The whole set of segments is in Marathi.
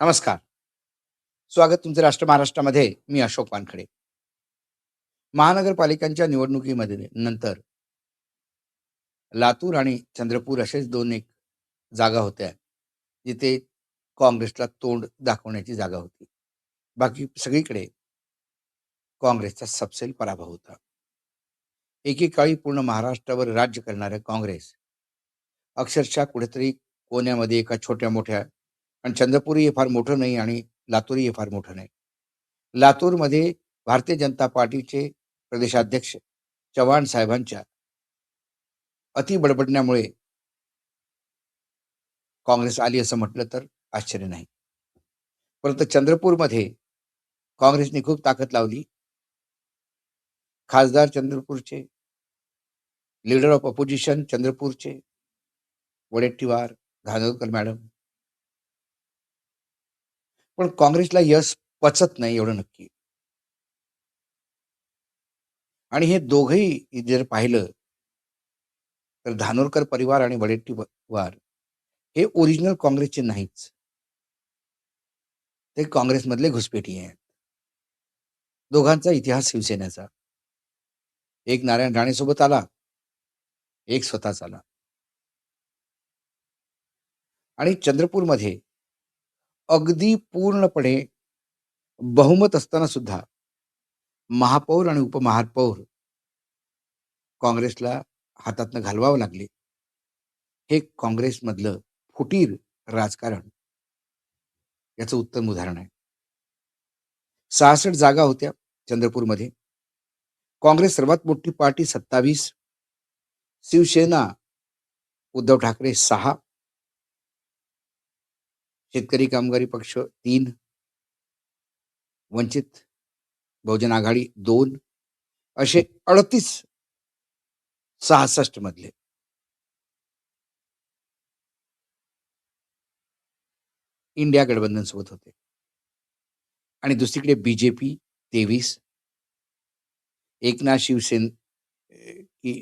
नमस्कार. स्वागत तुमचं राष्ट्र महाराष्ट्रामध्ये मी अशोक वानखडे. महानगरपालिकांच्या निवडणुकीमध्ये नंतर लातूर आणि चंद्रपूर असेच दोन एक जागा होत्या जिथे काँग्रेसला तोंड दाखवण्याची जागा होती. बाकी सगळीकडे काँग्रेसचा सबसेल पराभव होता. एकेकाळी पूर्ण महाराष्ट्रावर राज्य करणाऱ्या काँग्रेस अक्षरशः कुठेतरी कोण्यामध्ये एका छोट्या मोठ्या आणि चंद्रपुरी हे फार मोठं नाही आणि लातूरही हे फार मोठं नाही. लातूरमध्ये भारतीय जनता पार्टीचे प्रदेशाध्यक्ष चव्हाण साहेबांच्या अति बडबडण्यामुळे काँग्रेस आली असं म्हटलं तर आश्चर्य नाही. परंतु चंद्रपूरमध्ये काँग्रेसने खूप ताकद लावली. खासदार चंद्रपूरचे लीडर ऑफ अपोजिशन चंद्रपूरचे वडेट्टीवार धानोरकर मॅडम पण काँग्रेसला यश पचत नाही एवढं नक्की. आणि हे दोघही जर पाहिलं तर धानोरकर परिवार आणि वडेट्टीवार हे ओरिजिनल काँग्रेसचे नाहीच. ते काँग्रेसमधले घुसपेटी आहेत. दोघांचा इतिहास शिवसेनेचा. एक नारायण राणेसोबत आला एक स्वतःच आला. आणि चंद्रपूरमध्ये अगदी पूर्णपणे बहुमत असताना सुद्धा महापौर आणि उपमहापौर काँग्रेसला हातातनं घालवावं लागले. हे काँग्रेसमधलं फुटीर राजकारण याचं उत्तम उदाहरण आहे. सहासष्ट जागा होत्या चंद्रपूरमध्ये. काँग्रेस सर्वात मोठी पार्टी सत्तावीस शिवसेना उद्धव ठाकरे सहा शेतकरी कामगारी पक्ष तीन. वंचित बहुजन आघाडी दोन. असे अडतीस सहासष्ट मधले. इंडिया गठबंधन सोबत होते. आणि दुसरीकडे बीजेपी तेवीस. एकनाथ शिवसेन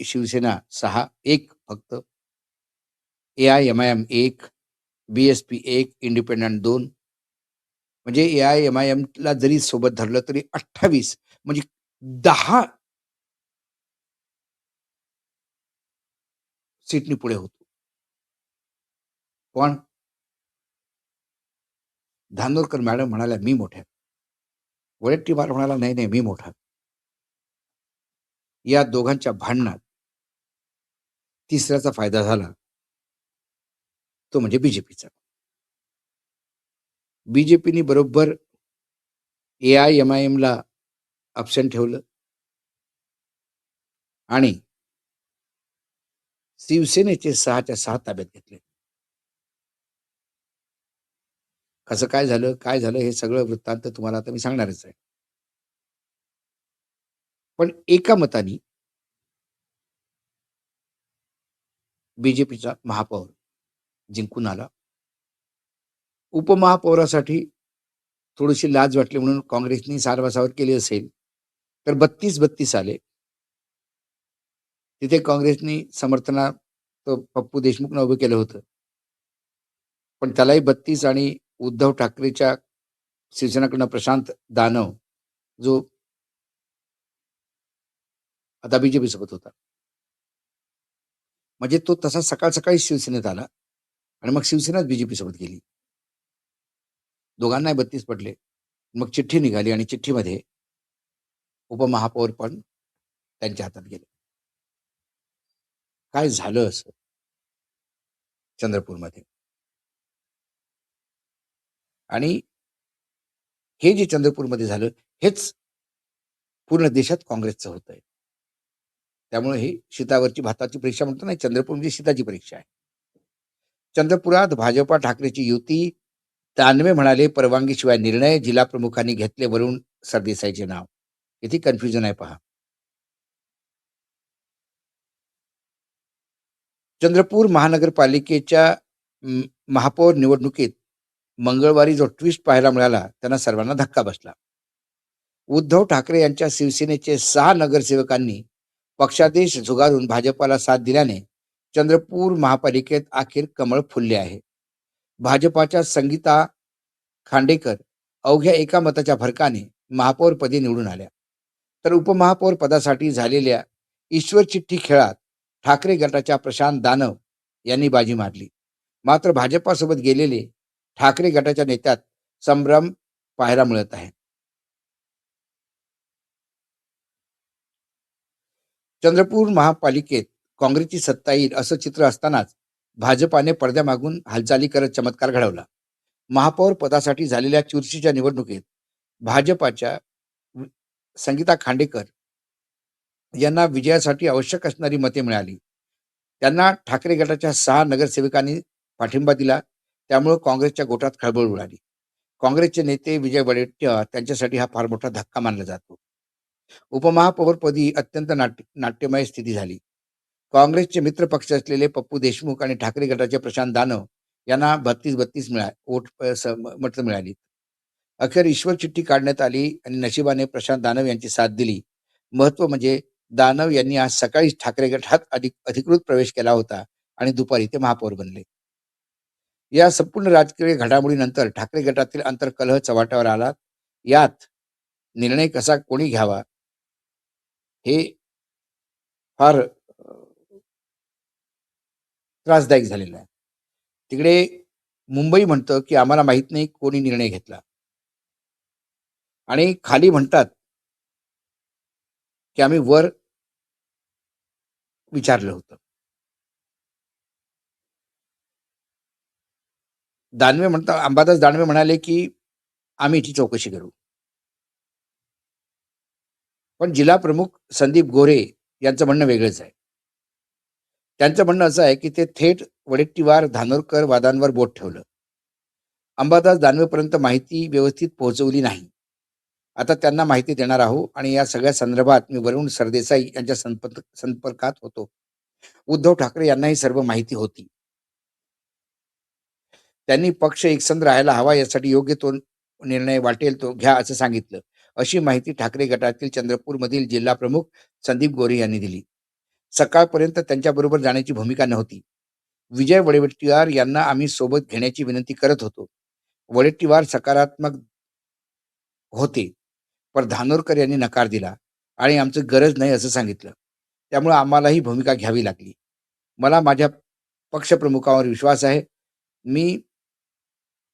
शिवसेना सहा एक फक्त. A I M I M एक. बी एस पी एक इंडिपेंडंट दोन. म्हणजे ए आय एम आय एमला जरी सोबत धरलं तरी अठ्ठावीस म्हणजे दहा सीटनी पुढे होतो. पण धानोरकर मॅडम म्हणाल्या मी मोठ्या. वडेट्टीवार म्हणाला नाही नाही मी मोठा. या दोघांच्या भांडणात तिसऱ्याचा फायदा झाला. तो म्हणजे बीजेपीचा बीजेपीने बरोबर ए आय एम आय एमला ऑप्शन ठेवलं. आणि शिवसेनेचे सहाच्या सहा ताब्यात घेतले. कसं काय झालं काय झालं हे सगळं वृत्तांत तुम्हाला आता मी सांगणारच आहे. पण एका मताने बीजेपीचा महापौर जिंकून आला. उपमहापौरासाठी थोडीशी लाज वाटली म्हणून काँग्रेसने सारवासावर केली असेल तर बत्तीस बत्तीस आले. तिथे काँग्रेसने समर्थना पप्पू देशमुखनं उभं केलं होतं. पण त्यालाही बत्तीस आणि उद्धव ठाकरेच्या शिवसेनाकडनं प्रशांत दानव जो आता बीजेपी सोबत होता. म्हणजे तो तसा सकाळ सकाळी शिवसेनेत आला. आणि मग शिवसेनाच बीजेपी सोबत गेली. दोघांनाही बत्तीस पडले. मग चिठ्ठी निघाली आणि चिठ्ठीमध्ये उपमहापौर पण त्यांच्या हातात गेले. काय झालं असं? चंद्रपूरमध्ये. आणि हे जे चंद्रपूरमध्ये झालं हेच पूर्ण देशात काँग्रेसचं होत आहे त्यामुळे ही शीतावरची भाताची परीक्षा म्हणतो नाही चंद्रपूर म्हणजे शीताची परीक्षा आहे. चंद्रपुरात भाजपा ठाकरेची युती दानवे म्हणाले परवानगीशिवाय निर्णय जिल्हा प्रमुखांनी घेतले वरून सरदेसाईचे नाव. इथे कन्फ्युजन आहे पहा. चंद्रपूर महानगरपालिकेच्या महापौर निवडणुकीत मंगळवारी जो ट्विस्ट पाहायला मिळाला त्यांना सर्वांना धक्का बसला. उद्धव ठाकरे यांच्या शिवसेनेचे सहा नगरसेवकांनी पक्षादेश झुगारून भाजपाला साथ दिल्याने चंद्रपूर महापालिकेत अखेर कमळ फुलले आहे. भाजपाच्या संगीता खांडेकर अवघ्या एका मताच्या फरकाने महापौरपदी निवडून आल्या. तर उपमहापौर पदासाठी झालेल्या ईश्वर चिठ्ठी खेळात ठाकरे गटाच्या प्रशांत दानव यांनी बाजी मारली. मात्र भाजपासोबत गेलेले ठाकरे गटाच्या नेत्यात संभ्रम पाहायला मिळत आहे. चंद्रपूर महापालिकेत काँग्रेसची सत्ता येईल असं चित्र असतानाच भाजपाने पडद्यामागून हालचाली करत चमत्कार घडवला. महापौर पदासाठी झालेल्या चुरशीच्या निवडणुकीत भाजपाच्या संगीता खांडेकर यांना विजयासाठी आवश्यक असणारी मते मिळाली. त्यांना ठाकरे गटाच्या सहा नगरसेवकांनी पाठिंबा दिला. त्यामुळे काँग्रेसच्या गोटात खळबळ उडाली. काँग्रेसचे नेते विजय वडेट्टीवार त्यांच्यासाठी हा फार मोठा धक्का मानला जातो. उपमहापौरपदी अत्यंत नाट्य नाट्यमय स्थिती झाली. काँग्रेसचे मित्र पक्ष असलेले पप्पू देशमुख आणि ठाकरे गटाचे प्रशांत दानव यांना बत्तीस बत्तीस मिळा वोट मतं मिळाली अखेर ईश्वर चिठ्ठी काढण्यात आली आणि नशिबाने प्रशांत दानव यांची साथ दिली. महत्त्व म्हणजे दानव यांनी आज सकाळी ठाकरे गटात अधिक अधिकृत प्रवेश केला होता आणि दुपारी ते महापौर बनले. या संपूर्ण राजकीय घडामोडीनंतर ठाकरे गटातील अंतर्कलह चव्हाट्यावर आला. यात निर्णय कसा कोणी घ्यावा हे फार त्रासदायक झालेला आहे. तिकडे मुंबई म्हणतं की आम्हाला माहीत नाही कोणी निर्णय घेतला. आणि खाली म्हणतात की आम्ही वर विचारलं होतं. दानवे म्हणता अंबादास दानवे म्हणाले की आम्ही याची चौकशी करू. पण जिल्हा प्रमुख संदीप गोरे यांचं म्हणणं वेगळंच आहे. त्यांचं म्हणणं असं आहे की ते थेट वडेट्टीवार धानोरकर वादांवर बोट ठेवलं. अंबादास दानवेपर्यंत माहिती व्यवस्थित पोहोचवली नाही. आता त्यांना माहिती देणार आहोत आणि या सगळ्या संदर्भात मी वरुण सरदेसाई यांच्या संपर्क संपर्कात होतो. उद्धव ठाकरे यांना ही सर्व माहिती होती. त्यांनी पक्ष एकसंध राहायला हवा यासाठी योग्य तो निर्णय वाटेल तो घ्या असं सांगितलं. अशी माहिती ठाकरे गटातील चंद्रपूर मधील जिल्हा प्रमुख संदीप गोरे यांनी दिली. सकाळपर्यंत त्यांच्याबरोबर जाण्याची भूमिका नव्हती. विजय वडेवट्टीवार यांना आम्ही सोबत घेण्याची विनंती करत होतो. वडेट्टीवार सकारात्मक होते पण धानोरकर यांनी नकार दिला आणि आमचं गरज नाही असं सांगितलं. त्यामुळे आम्हालाही भूमिका घ्यावी लागली. मला माझ्या पक्षप्रमुखावर विश्वास आहे. मी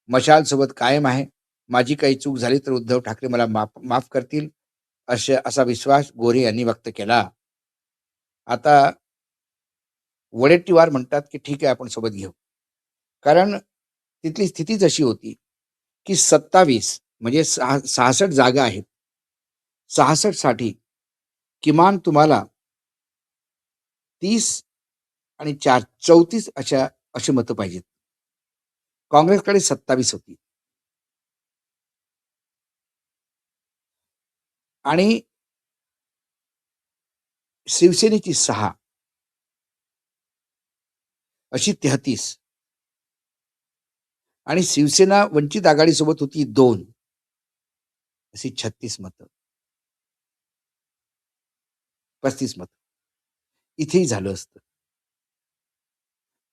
मशाल सोबत कायम आहे. माझी काही चूक झाली तर उद्धव ठाकरे मला माफ माफ करतील अशा असा विश्वास गोरे यांनी व्यक्त केला. आता वडेट्टीवार म्हणतात की ठीक आहे आपण सोबत घेऊ. कारण तिथली स्थितीच अशी होती की सत्तावीस म्हणजे सहा सहासष्ट जागा आहेत. सहासष्टसाठी किमान तुम्हाला तीस आणि चार चौतीस अशा अशी मतं पाहिजेत. काँग्रेसकडे सत्तावीस होती. आणि शिवसेनेची सहा. अशी तेहतीस. आणि शिवसेना वंचित आघाडीसोबत होती दोन. अशी छत्तीस मतं. पस्तीस मत. इथेही झालं असतं.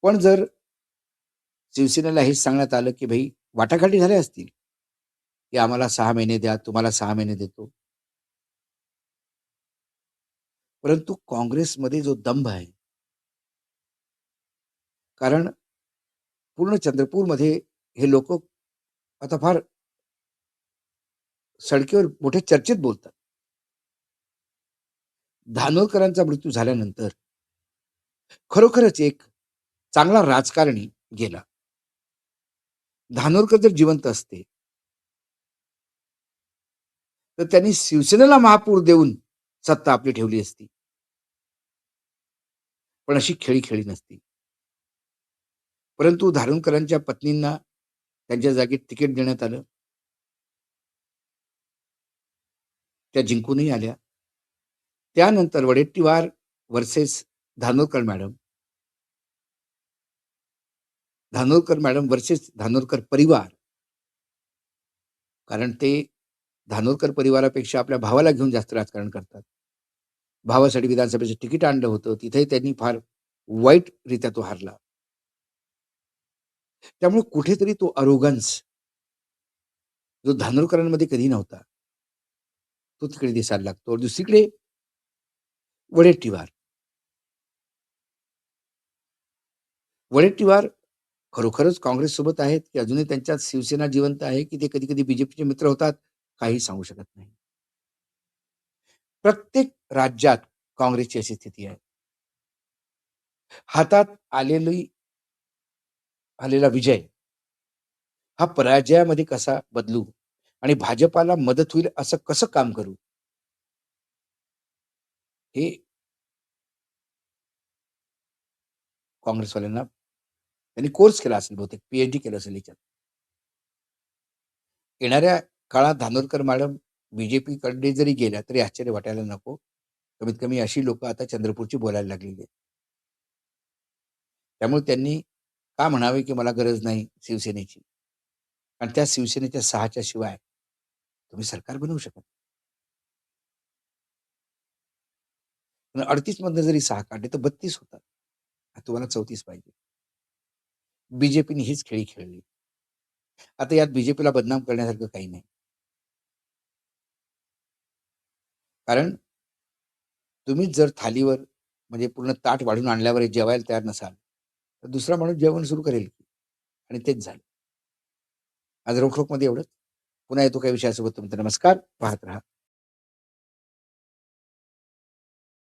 पण जर शिवसेनेला हेच सांगण्यात आलं की भाई वाटाघाटी झाल्या असतील. की आम्हाला सहा महिने द्या तुम्हाला सहा महिने देतो. परंतु काँग्रेसमध्ये जो दंभ आहे कारण पूर्ण चंद्रपूरमध्ये हे लोक आता फार सडकेवर मोठ्या चर्चेत बोलतात. धानोरकरांचा मृत्यू झाल्यानंतर खरोखरच एक चांगला राजकारणी गेला. धानोरकर जर जिवंत असते तर त्यांनी शिवसेनेला महापूर देऊन सत्ता आपली ठेवली असती. पण अशी खेळी खेळी नसती. परंतु धारणकरांच्या पत्नींना त्यांच्या जागी तिकीट देण्यात आलं. त्या जिंकूनही आल्या. त्यानंतर Wadettiwar versus Dhanorkar madam. Dhanorkar madam versus Dhanorkar परिवार. कारण ते धानोरकर परिवारापेक्षा आपल्या भावाला घेऊन जास्त राजकारण करतात भावासाठी विधानसभेचं तिकीट आणलं होतं तिथेही त्यांनी फार वाईट रित्या तो हारला. त्यामुळे कुठेतरी तो अरोगन्स जो धानोरकरांमध्ये कधी नव्हता. तो तिकडे दिसायला लागतो. दुसरीकडे वडेट्टीवार. वडेट्टीवार खरोखरच काँग्रेससोबत आहेत, की अजूनही त्यांच्यात शिवसेना जिवंत आहे, की ते कधी-कधी बीजेपीचे मित्र होतात, काही सांगू शकत नाही. प्रत्येक राज्यात काँग्रेसची अशी स्थिती आहे. हातात आलेली आलेला विजय हा पराजयामध्ये कसा बदलू आणि भाजपाला मदत होईल असं कसं काम करू? हे काँग्रेसवाल्यांना त्यांनी कोर्स केला असेल बहुतेक, पीएच डी केलं असेल याच्यात. येणाऱ्या काळात धानोरकर मॅडम बीजेपीकडे जरी गेल्या, तरी आश्चर्य वाटायला नको. कमीत कमी अशी लोक आता चंद्रपूरची बोलायला लागलेली आहेत. त्यामुळे त्यांनी का म्हणावे, की मला गरज नाही शिवसेनेची. कारण त्या शिवसेनेच्या सहाच्या शिवाय तुम्ही सरकार बनवू शकत अडतीस मधनं जरी सहा काढले, तर 32 होतात. तुम्हाला 34 पाहिजे. बीजेपीने हीच खेळी खेळली. आता यात बीजेपीला बदनाम करण्यासारखं काही नाही. कारण तुम्हीच जर थालीवर म्हणजे पूर्ण ताट वाढून आणल्यावर जेवायला तयार नसाल, तर दुसरा माणूस जेवण सुरू करेल की आणि तेच झालं. आज रोखोकमध्ये एवढंच. पुन्हा येतो काही विषयासोबत तुमचा नमस्कार. पाहत राहा